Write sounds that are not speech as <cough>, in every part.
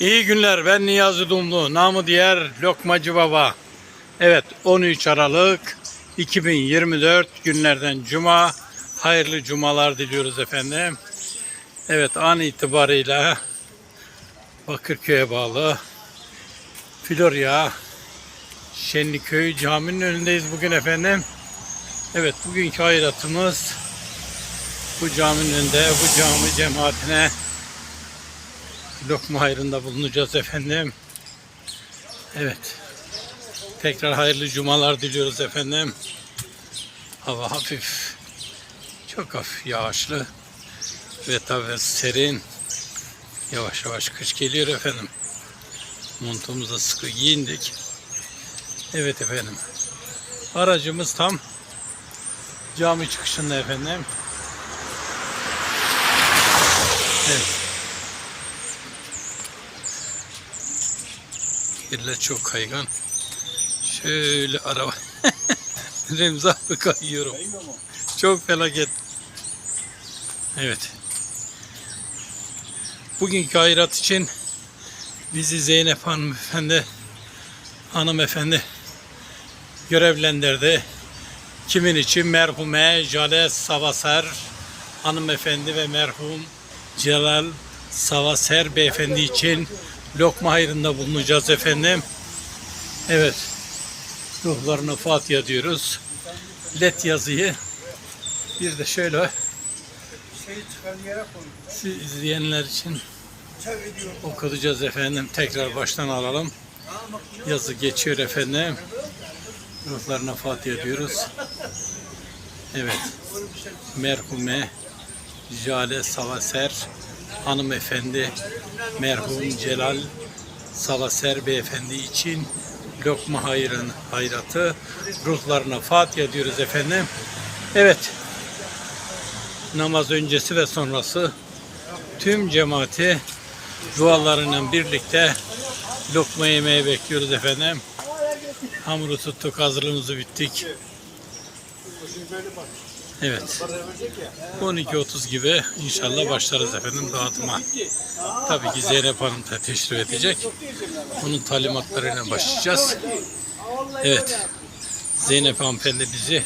İyi günler ben Niyazi Dumlu. Namı diğer Lokmacı Baba. Evet 13 Aralık 2024 günlerden Cuma. Hayırlı cumalar diliyoruz efendim. Evet an itibarıyla Bakırköy'e bağlı Florya Şenliköy caminin önündeyiz bugün efendim. Evet bugünkü hayratımız bu caminin önünde bu cami cemaatine lokma hayrında bulunacağız efendim. Evet. Tekrar hayırlı cumalar diliyoruz efendim. Hava hafif. Çok hafif yağışlı. Ve tabi serin. Yavaş yavaş kış geliyor efendim. Montumuzu da sıkı giyindik. Evet efendim. Aracımız tam cami çıkışında efendim. Evet. Yerler çok kaygan. Şöyle araba. <laughs> Remzi abi kayıyorum. Çok felaket. Evet. Bugünkü hayrat için bizi Zeynep hanımefendi hanımefendi görevlendirdi. Kimin için? Merhume Jale Savaser hanımefendi ve merhum Celal Savaser beyefendi için lokma hayrında bulunacağız efendim. Evet. Ruhlarına Fatiha diyoruz. Let yazıyı bir de şöyle siz izleyenler için okutacağız efendim. Tekrar baştan alalım. Yazı geçiyor efendim. Ruhlarına Fatiha diyoruz. Evet. Merhume Jale Savaser hanımefendi merhum Celal Savaser beyefendi için lokma hayrın hayratı ruhlarına Fatiha diyoruz efendim. Evet. Namaz öncesi ve sonrası tüm cemaati dualarıyla birlikte lokma yemeye bekliyoruz efendim. Hamuru tuttuk, hazırlığımızı bittik. Evet. 12.30 gibi inşallah başlarız efendim dağıtıma. Tabii ki Zeynep Hanım da teşrif edecek. Onun talimatlarıyla başlayacağız. Evet. Zeynep hanımefendi bizi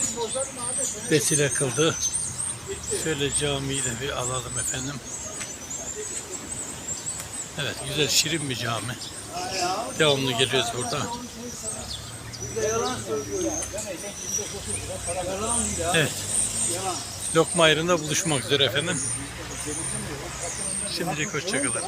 vesile kıldı. Şöyle camiyi de bir alalım efendim. Evet güzel şirin bir cami. Devamlı geliyoruz burada. Evet. Lokma ayrında buluşmak üzere efendim. Şimdilik hoşçakalın.